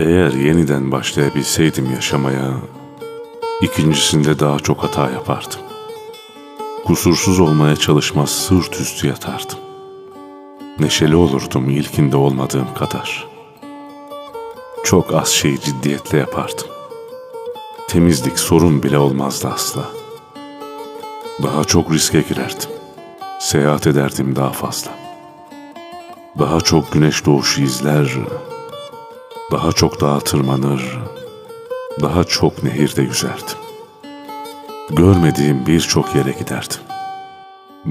Eğer yeniden başlayabilseydim yaşamaya, ikincisinde daha çok hata yapardım. Kusursuz olmaya çalışmaz sırt üstü yatardım. Neşeli olurdum ilkinde olmadığım kadar. Çok az şeyi ciddiyetle yapardım. Temizlik sorun bile olmazdı asla. Daha çok riske girerdim. Seyahat ederdim daha fazla. Daha çok güneş doğuşu izler, daha çok dağa tırmanır, daha çok nehirde yüzerdim. Görmediğim birçok yere giderdim.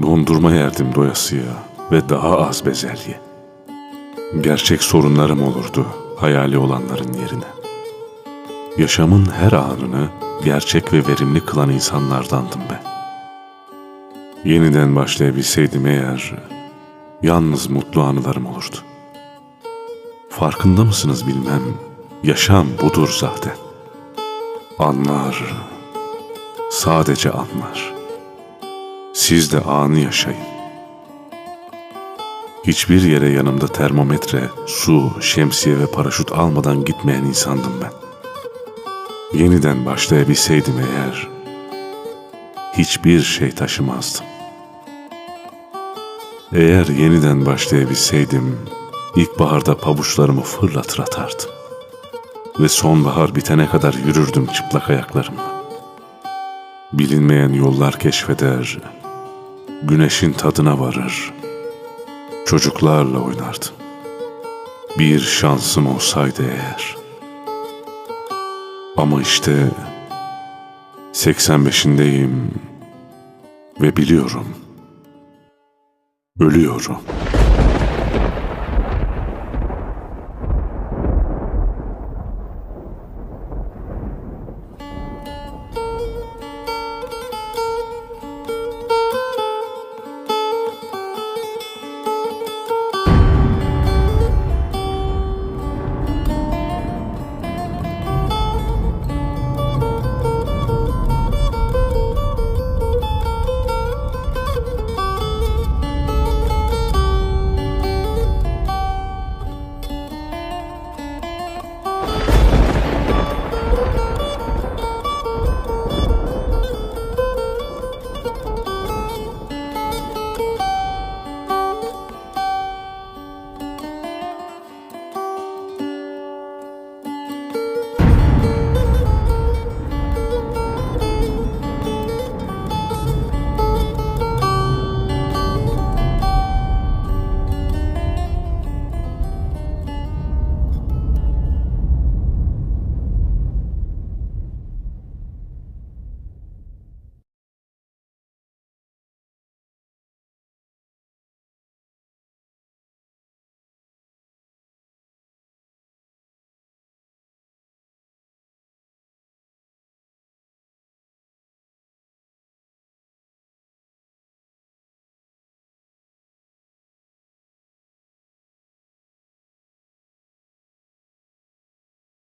Dondurma yerdim doyasıya ve daha az bezelye. Gerçek sorunlarım olurdu hayali olanların yerine. Yaşamın her anını gerçek ve verimli kılan insanlardandım ben. Yeniden başlayabilseydim eğer, yalnız mutlu anılarım olurdu. Farkında mısınız bilmem, yaşam budur zaten. Anlar, sadece anlar. Siz de anı yaşayın. Hiçbir yere yanımda termometre, su, şemsiye ve paraşüt almadan gitmeyen insandım ben. Yeniden başlayabilseydim eğer, hiçbir şey taşımazdım. Eğer yeniden başlayabilseydim, ilkbaharda pabuçlarımı fırlatır atardım. Ve sonbahar bitene kadar yürürdüm çıplak ayaklarımla. Bilinmeyen yollar keşfeder, güneşin tadına varır, çocuklarla oynardım. Bir şansım olsaydı eğer. Ama işte 85'indeyim ve biliyorum. Ölüyorum.